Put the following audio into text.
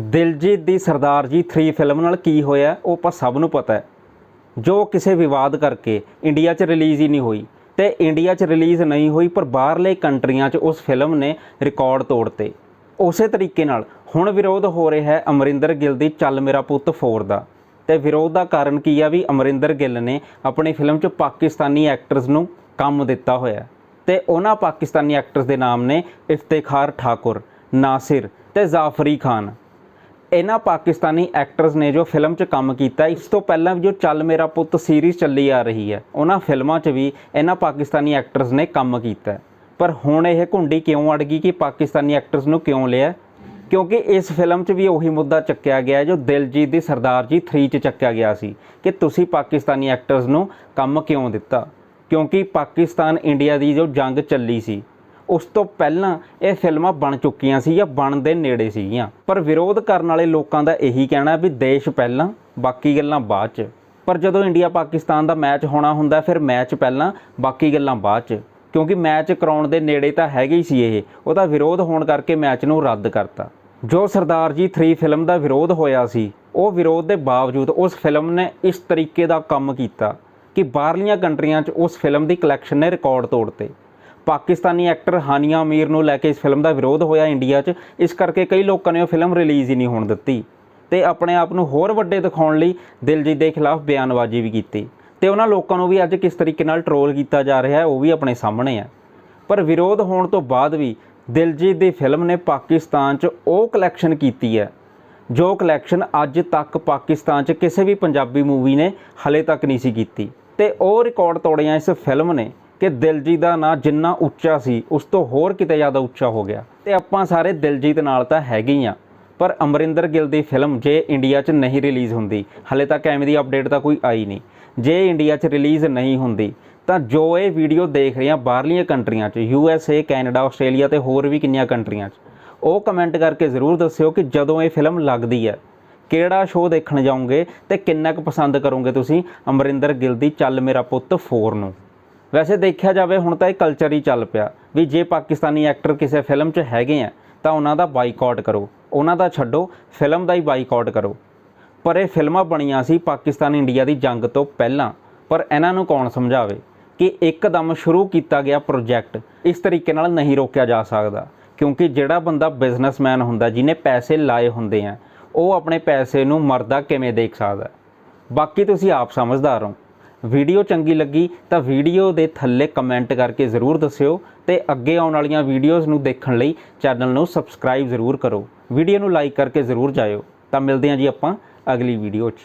ਦਿਲਜੀਤ ਦੀ Sardar ji 3 film ਨਾਲ ਕੀ ਹੋਇਆ, ਉਹ ਆਪਾਂ ਸਭ ਨੂੰ ਪਤਾ ਹੈ। ਜੋ ਕਿਸੇ ਵਿਵਾਦ ਕਰਕੇ ਇੰਡੀਆ 'ਚ ਰਿਲੀਜ਼ ਹੀ ਨਹੀਂ ਹੋਈ ਤੇ ਇੰਡੀਆ 'ਚ ਰਿਲੀਜ਼ ਨਹੀਂ ਹੋਈ, ਪਰ ਬਾਹਰਲੇ ਕੰਟਰੀਆਂ 'ਚ ਉਸ ਫਿਲਮ ਨੇ ਰਿਕਾਰਡ ਤੋੜਤੇ। ਉਸੇ ਤਰੀਕੇ ਨਾਲ ਹੁਣ ਵਿਰੋਧ ਹੋ ਰਿਹਾ ਹੈ ਅਮਰਿੰਦਰ ਗਿੱਲ ਦੀ ਚੱਲ ਮੇਰਾ ਪੁੱਤ 4 ਦਾ। ਤੇ ਵਿਰੋਧ ਦਾ ਕਾਰਨ ਕੀ ਆ ਵੀ ਅਮਰਿੰਦਰ ਗਿੱਲ ਨੇ ਆਪਣੀ ਫਿਲਮ 'ਚ ਪਾਕਿਸਤਾਨੀ ਐਕਟਰਸ ਨੂੰ ਕੰਮ ਦਿੱਤਾ ਹੋਇਆ ਹੈ। ਤੇ ਉਹਨਾਂ ਪਾਕਿਸਤਾਨੀ ਐਕਟਰਸ ਦੇ ਨਾਮ ਨੇ ਇਫਤਿਖਾਰ ਠਾਕੁਰ, ਨਾਸਿਰ ਤੇ ਜ਼ਾਫਰੀ ਖਾਨ। ਇਹਨਾਂ ਪਾਕਿਸਤਾਨੀ ਐਕਟਰਸ ਨੇ ਜੋ ਫਿਲਮ 'ਚ ਕੰਮ ਕੀਤਾ, ਇਸ ਤੋਂ ਪਹਿਲਾਂ ਵੀ ਜੋ ਚੱਲ ਮੇਰਾ ਪੁੱਤ ਸੀਰੀਜ਼ ਚੱਲੀ ਆ ਰਹੀ ਹੈ, ਉਹਨਾਂ ਫਿਲਮਾਂ 'ਚ ਵੀ ਇਹਨਾਂ ਪਾਕਿਸਤਾਨੀ ਐਕਟਰਸ ਨੇ ਕੰਮ ਕੀਤਾ। ਪਰ ਹੁਣ ਇਹ ਘੁੰਡੀ ਕਿਉਂ ਅੜ ਗਈ ਕਿ ਪਾਕਿਸਤਾਨੀ ਐਕਟਰਸ ਨੂੰ ਕਿਉਂ ਲਿਆ? ਕਿਉਂਕਿ ਇਸ ਫਿਲਮ 'ਚ ਵੀ ਉਹੀ ਮੁੱਦਾ ਚੱਕਿਆ ਗਿਆ ਜੋ ਦਿਲਜੀਤ ਦੀ ਸਰਦਾਰ ਜੀ 3 'ਚ ਚੱਕਿਆ ਗਿਆ ਸੀ ਕਿ ਤੁਸੀਂ ਪਾਕਿਸਤਾਨੀ ਐਕਟਰਸ ਨੂੰ ਕੰਮ ਕਿਉਂ ਦਿੱਤਾ? ਕਿਉਂਕਿ ਪਾਕਿਸਤਾਨ ਇੰਡੀਆ ਦੀ ਜੋ ਜੰਗ ਚੱਲੀ ਸੀ ਉਸ ਤੋਂ ਪਹਿਲਾਂ ਇਹ ਫਿਲਮਾਂ ਬਣ ਚੁੱਕੀਆਂ ਸੀ ਜਾਂ ਬਣਨ ਦੇ ਨੇੜੇ ਸੀਗੀਆਂ। ਪਰ ਵਿਰੋਧ ਕਰਨ ਵਾਲੇ ਲੋਕਾਂ ਦਾ ਇਹੀ ਕਹਿਣਾ ਵੀ ਦੇਸ਼ ਪਹਿਲਾਂ, ਬਾਕੀ ਗੱਲਾਂ ਬਾਅਦ 'ਚ। ਪਰ ਜਦੋਂ ਇੰਡੀਆ ਪਾਕਿਸਤਾਨ ਦਾ ਮੈਚ ਹੋਣਾ ਹੁੰਦਾ, ਫਿਰ ਮੈਚ ਪਹਿਲਾਂ, ਬਾਕੀ ਗੱਲਾਂ ਬਾਅਦ 'ਚ। ਕਿਉਂਕਿ ਮੈਚ ਕਰਾਉਣ ਦੇ ਨੇੜੇ ਤਾਂ ਹੈਗੇ ਹੀ ਸੀ ਇਹ। ਉਹਦਾ ਵਿਰੋਧ ਹੋਣ ਕਰਕੇ ਮੈਚ ਨੂੰ ਰੱਦ ਕਰਤਾ। ਜੋ ਸਰਦਾਰ ਜੀ 3 ਫਿਲਮ ਦਾ ਵਿਰੋਧ ਹੋਇਆ ਸੀ, ਉਹ ਵਿਰੋਧ ਦੇ ਬਾਵਜੂਦ ਉਸ ਫਿਲਮ ਨੇ ਇਸ ਤਰੀਕੇ ਦਾ ਕੰਮ ਕੀਤਾ ਕਿ ਬਾਹਰਲੀਆਂ ਕੰਟਰੀਆਂ 'ਚ ਉਸ ਫਿਲਮ ਦੀ ਕਲੈਕਸ਼ਨ ਨੇ ਰਿਕਾਰਡ ਤੋੜਤੇ ਪਾਕਿਸਤਾਨੀ ਐਕਟਰ ਹਾਨੀਆ ਅਮੀਰ ਨੂੰ ਲੈ ਕੇ ਇਸ ਫਿਲਮ ਦਾ ਵਿਰੋਧ ਹੋਇਆ ਇੰਡੀਆ 'ਚ। ਇਸ ਕਰਕੇ ਕਈ ਲੋਕਾਂ ਨੇ ਉਹ ਫਿਲਮ ਰਿਲੀਜ਼ ਹੀ ਨਹੀਂ ਹੋਣ ਦਿੱਤੀ। ਤੇ ਆਪਣੇ ਆਪ ਨੂੰ ਹੋਰ ਵੱਡੇ ਦਿਖਾਉਣ ਲਈ ਦਿਲਜੀਤ ਦੇ ਖਿਲਾਫ ਬਿਆਨਬਾਜ਼ੀ ਵੀ ਕੀਤੀ। ਤੇ ਉਹਨਾਂ ਲੋਕਾਂ ਨੂੰ ਵੀ ਅੱਜ ਕਿਸ ਤਰੀਕੇ ਨਾਲ ਟਰੋਲ ਕੀਤਾ ਜਾ ਰਿਹਾ ਹੈ, ਉਹ ਵੀ ਆਪਣੇ ਸਾਹਮਣੇ ਹੈ। ਪਰ ਵਿਰੋਧ ਹੋਣ ਤੋਂ ਬਾਅਦ ਵੀ ਦਿਲਜੀਤ ਦੀ ਫਿਲਮ ਨੇ ਪਾਕਿਸਤਾਨ 'ਚ ਉਹ ਕਲੈਕਸ਼ਨ ਕੀਤੀ ਹੈ, ਜੋ ਕਲੈਕਸ਼ਨ ਅੱਜ ਤੱਕ ਪਾਕਿਸਤਾਨ 'ਚ ਕਿਸੇ ਵੀ ਪੰਜਾਬੀ ਮੂਵੀ ਨੇ ਹਲੇ ਤੱਕ ਨਹੀਂ ਸੀ ਕੀਤੀ। ਤੇ ਉਹ ਰਿਕਾਰਡ ਤੋੜਿਆ ਇਸ ਫਿਲਮ ਨੇ। ਕਿ ਦਿਲਜੀਤ ਦਾ ਨਾਂ ਜਿੰਨਾ ਉੱਚਾ ਸੀ, ਉਸ ਤੋਂ ਹੋਰ ਕਿਤੇ ਜ਼ਿਆਦਾ ਉੱਚਾ ਹੋ ਗਿਆ। ਤੇ ਆਪਾਂ ਸਾਰੇ ਦਿਲਜੀਤ ਨਾਲ ਤਾਂ ਹੈਗੇ ਹੀ ਆ। ਪਰ ਅਮਰਿੰਦਰ ਗਿੱਲ ਦੀ ਫਿਲਮ ਜੇ ਇੰਡੀਆ 'ਚ ਨਹੀਂ ਰਿਲੀਜ਼ ਹੁੰਦੀ, ਹਲੇ ਤੱਕ ਐਵੇਂ ਦੀ ਅਪਡੇਟ ਤਾਂ ਕੋਈ ਆਈ ਨਹੀਂ। ਜੇ ਇੰਡੀਆ 'ਚ ਰਿਲੀਜ਼ ਨਹੀਂ ਹੁੰਦੀ, ਤਾਂ ਜੋ ਇਹ ਵੀਡੀਓ ਦੇਖ ਰਹੀਆਂ ਬਾਹਰਲੀਆਂ ਕੰਟਰੀਆਂ 'ਚ, U S A, Canada, Australia ਤੇ ਹੋਰ ਵੀ ਕਿੰਨੀਆਂ ਕੰਟਰੀਆਂ 'ਚ, ਉਹ ਕਮੈਂਟ ਕਰਕੇ ਜ਼ਰੂਰ ਦੱਸਿਓ ਕਿ ਜਦੋਂ ਇਹ ਫਿਲਮ ਲੱਗਦੀ ਹੈ, ਕਿਹੜਾ ਸ਼ੋਅ ਦੇਖਣ ਜਾਓਗੇ ਤੇ ਕਿੰਨਾ ਕੁ ਪਸੰਦ ਕਰੋਗੇ ਤੁਸੀਂ? ਅਮਰਿੰਦਰ ਗਿੱਲ ਦੀ ਚੱਲ ਮੇਰਾ ਪੁੱਤ 4 ਨੂੰ। ਵੈਸੇ ਦੇਖਿਆ ਜਾਵੇ ਹੁਣ ਤਾਂ ਇਹ ਕਲਚਰ ਹੀ ਚੱਲ ਪਿਆ ਵੀ ਜੇ ਪਾਕਿਸਤਾਨੀ ਐਕਟਰ ਕਿਸੇ ਫਿਲਮ 'ਚ ਹੈਗੇ ਆ, ਤਾਂ ਉਹਨਾਂ ਦਾ ਬਾਈਕਾਟ ਕਰੋ, ਉਹਨਾਂ ਦਾ ਛੱਡੋ ਫਿਲਮ ਦਾ ਹੀ ਬਾਈਕਾਟ ਕਰੋ। ਪਰ ਇਹ ਫਿਲਮਾਂ ਬਣੀਆਂ ਸੀ ਪਾਕਿਸਤਾਨ ਇੰਡੀਆ ਦੀ ਜੰਗ ਤੋਂ ਪਹਿਲਾਂ। ਪਰ ਇਹਨਾਂ ਨੂੰ ਕੌਣ ਸਮਝਾਵੇ ਕਿ ਇੱਕਦਮ ਸ਼ੁਰੂ ਕੀਤਾ ਗਿਆ ਪ੍ਰੋਜੈਕਟ ਇਸ ਤਰੀਕੇ ਨਾਲ ਨਹੀਂ ਰੋਕਿਆ ਜਾ ਸਕਦਾ, ਕਿਉਂਕਿ ਜਿਹੜਾ ਬੰਦਾ ਬਿਜ਼ਨਸਮੈਨ ਹੁੰਦਾ, ਜਿਹਨੇ ਪੈਸੇ ਲਾਏ ਹੁੰਦੇ ਆ, ਉਹ ਆਪਣੇ ਪੈਸੇ ਨੂੰ ਮਰਦਾ ਕਿਵੇਂ ਦੇਖ ਸਕਦਾ? ਬਾਕੀ ਤੁਸੀਂ ਆਪ ਸਮਝਦਾਰ ਹੋ। ਵੀਡੀਓ ਚੰਗੀ ਲੱਗੀ ਤਾਂ ਵੀਡੀਓ ਦੇ ਥੱਲੇ ਕਮੈਂਟ ਕਰਕੇ ਜ਼ਰੂਰ ਦੱਸਿਓ ਤੇ ਅੱਗੇ ਆਉਣ ਵਾਲੀਆਂ ਵੀਡੀਓਜ਼ ਨੂੰ ਦੇਖਣ ਲਈ ਚੈਨਲ ਨੂੰ ਸਬਸਕ੍ਰਾਈਬ ਜ਼ਰੂਰ ਕਰੋ। ਵੀਡੀਓ ਨੂੰ ਲਾਈਕ ਕਰਕੇ ਜ਼ਰੂਰ ਜਾਇਓ। ਤਾਂ ਮਿਲਦੇ ਹਾਂ ਜੀ ਆਪਾਂ ਅਗਲੀ ਵੀਡੀਓ 'ਚ।